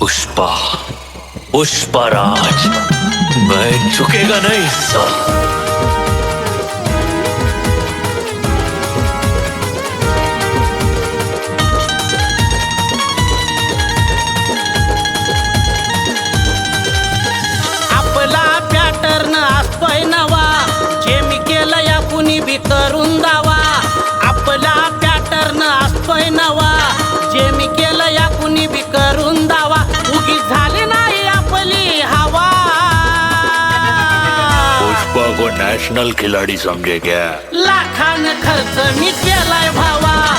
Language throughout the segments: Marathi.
पुष्पा पुष्पराज। मैं झुकेगा नहीं सर। करून दावा. आपला पॅटर्न असतोय नवा जे मी पुष्पा नॅशनल खिलाड़ी समजे घ्या. लाखान खर्च मी केलाय भावा.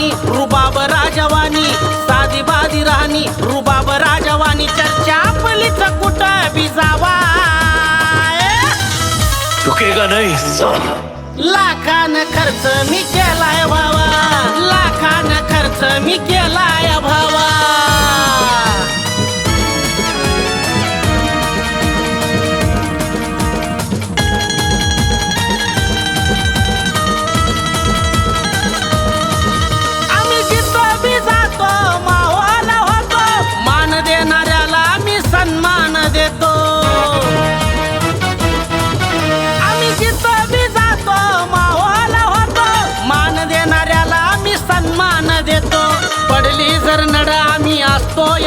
राहणी रुबाब राजवानी साधी बादी राहणी रुबाब राजवानी चर्चा आपलीच कुठं बी जावा झुकेगा नहीं. लाखान खर्च मी केलाय भावा लाखान खर्च मी केलाय.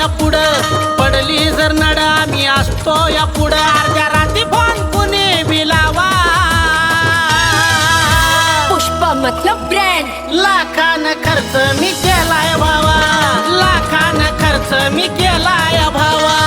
या पुढं. पडली जर नड आम्ही असतो या पुढं. अर्ध्या रात्री फोन कुणी बिलावा पुष्पा मतलब ब्रँड लाखान खर्च मी केलाय भावा. लाखान खर्च मी केलाय भावा.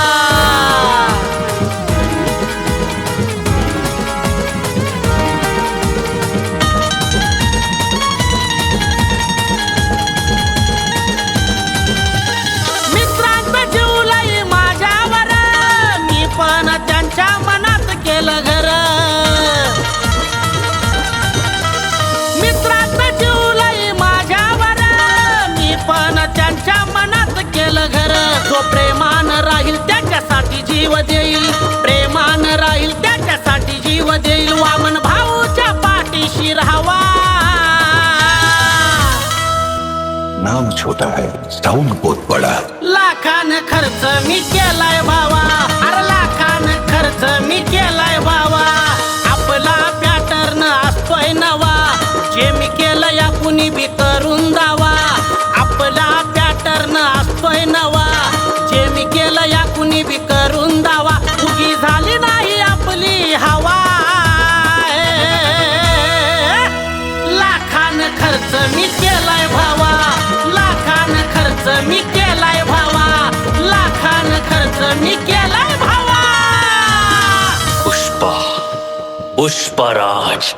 देईल वामन भाऊच्या पाठीशी राहावा. नाम छोटा है साउंड बहुत बड़ा. लाखान खर्च मी केलाय भावा. अरे लाखान खर्च मी केलाय भावा. आपला पॅटर्न असतोय नवा. जे मी केलं या कुणी बी मी केलाय भावा. लाखान खर्च मी केलाय भावा. लाखान खर्च मी केलाय भावा. पुष्पा पुष्पराज.